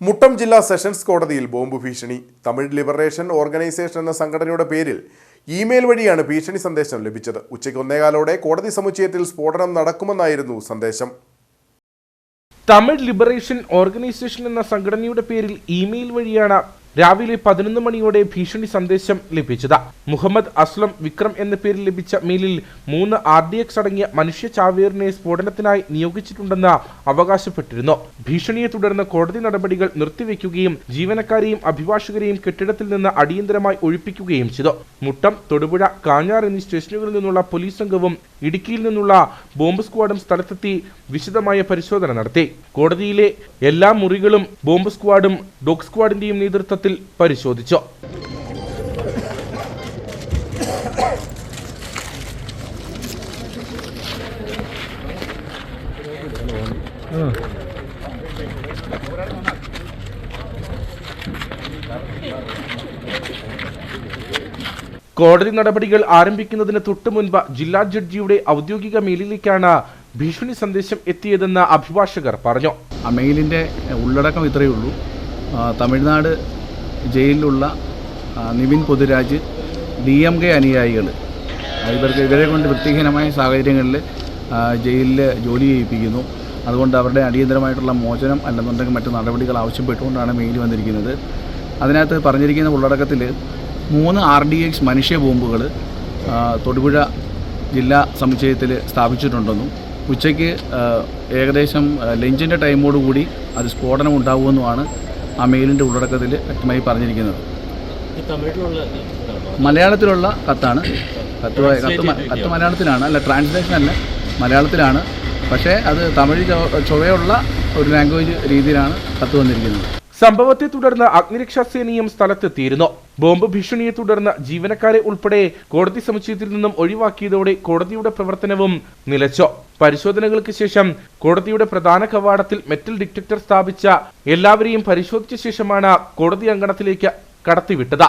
മുട്ടം ജില്ലാ സെഷൻസ് കോടതിയിൽ ബോംബ് ഭീഷണി. തമിഴ് ലിബറേഷൻ ഓർഗനൈസേഷൻ എന്ന സംഘടനയുടെ പേരിൽ ഇമെയിൽ വഴിയാണ് ഭീഷണി സന്ദേശം ലഭിച്ചത്. ഉച്ചയ്ക്ക് ഒന്നേകാലോടെ കോടതി സമുച്ചയത്തിൽ സ്ഫോടനം നടക്കുമെന്നായിരുന്നു സന്ദേശം. തമിഴ് ലിബറേഷൻ ഓർഗനൈസേഷൻ എന്ന സംഘടനയുടെ പേരിൽ ഇമെയിൽ വഴിയാണ് രാവിലെ പതിനൊന്ന് മണിയോടെ ഭീഷണി സന്ദേശം ലഭിച്ചത്. മുഹമ്മദ് അസ്ലം വിക്രം എന്ന പേരിൽ ലഭിച്ച മെയിലിൽ മൂന്ന് ആർ ഡി എക്സ് അടങ്ങിയ മനുഷ്യ ചാവേറിനെ സ്ഫോടനത്തിനായി നിയോഗിച്ചിട്ടുണ്ടെന്ന് അവകാശപ്പെട്ടിരുന്നു. ഭീഷണിയെ തുടർന്ന് കോടതി നടപടികൾ നിർത്തിവെക്കുകയും ജീവനക്കാരെയും അഭിഭാഷകരെയും കെട്ടിടത്തിൽ നിന്ന് അടിയന്തരമായി ഒഴിപ്പിക്കുകയും ചെയ്തു. മുട്ടം തൊടുപുഴ കാഞ്ഞാർ എന്നീ സ്റ്റേഷനുകളിൽ നിന്നുള്ള പോലീസ് സംഘവും ഇടുക്കിയിൽ നിന്നുള്ള ബോംബ് സ്ക്വാഡും സ്ഥലത്തെത്തി വിശദമായ പരിശോധന നടത്തി. കോടതിയിലെ എല്ലാ മുറികളും ബോംബ് സ്ക്വാഡും ഡോഗ് സ്ക്വാഡിന്റെയും നേതൃത്വത്തിൽ പരിശോധിച്ചു? കോടതി നടപടികൾ ആരംഭിക്കുന്നതിന് തൊട്ടു മുൻപ് ജില്ലാ ജഡ്ജിയുടെ ഔദ്യോഗിക മെയിലിലേക്കാണ് ഭീഷണി സന്ദേശം എത്തിയതെന്ന് അഭിഭാഷകർ പറഞ്ഞു. ആ മെയിലിന്റെ ഉള്ളടക്കം ഇത്രയേ ഉള്ളൂ. Tamil Nadu ജയിലിലുള്ള Nivin Pothuraj D M K അനുയായികൾ ഇവർക്ക് ഇവരെ കൊണ്ട് വൃത്തിഹീനമായ സാഹചര്യങ്ങളിൽ ജയിലിൽ ജോലി ചെയ്യിപ്പിക്കുന്നു. അതുകൊണ്ട് അവരുടെ അടിയന്തരമായിട്ടുള്ള മോചനം അല്ലെന്നുണ്ടെങ്കിൽ മറ്റു നടപടികൾ ആവശ്യപ്പെട്ടുകൊണ്ടാണ് മെയിൽ വന്നിരിക്കുന്നത്. അതിനകത്ത് പറഞ്ഞിരിക്കുന്ന ഉള്ളടക്കത്തിൽ മൂന്ന് ആർ ഡി എക്സ് മനുഷ്യ ബോംബുകൾ തൊടുപുഴ ജില്ലാ സമുച്ചയത്തിൽ സ്ഥാപിച്ചിട്ടുണ്ടെന്നും ഉച്ചയ്ക്ക് ഏകദേശം ലഞ്ചിന്റെ ടൈമോടുകൂടി അത് സ്ഫോടനം ഉണ്ടാകുമെന്നുമാണ് ആ മെയിലിന്റെ ഉള്ളടക്കത്തിൽ വ്യക്തമായി പറഞ്ഞിരിക്കുന്നത്. മലയാളത്തിലുള്ള കത്താണ്. കത്ത് കത്ത് കത്ത് മലയാളത്തിലാണ്. അല്ല ട്രാൻസ്ലേഷൻ അല്ല. മലയാളത്തിലാണ്. പക്ഷേ അത് തമിഴ് ചൊവ്വയുള്ള ഒരു ലാംഗ്വേജ് രീതിയിലാണ് കത്ത് വന്നിരിക്കുന്നത്. സംഭവത്തെ തുടർന്ന് അഗ്നിരക്ഷാ സേനയും സ്ഥലത്തെത്തിയിരുന്നു. ബോംബ് ഭീഷണിയെ തുടർന്ന് ജീവനക്കാരെ ഉൾപ്പെടെ കോടതി സമുച്ചയത്തിൽ നിന്നും ഒഴിവാക്കിയതോടെ കോടതിയുടെ പ്രവർത്തനവും നിലച്ചു. പരിശോധനകൾക്ക് ശേഷം കോടതിയുടെ പ്രധാന കവാടത്തിൽ മെറ്റൽ ഡിറ്റക്ടർ സ്ഥാപിച്ച എല്ലാവരെയും പരിശോധിച്ച ശേഷമാണ് കോടതി അങ്കണത്തിലേക്ക് കടത്തിവിട്ടത്.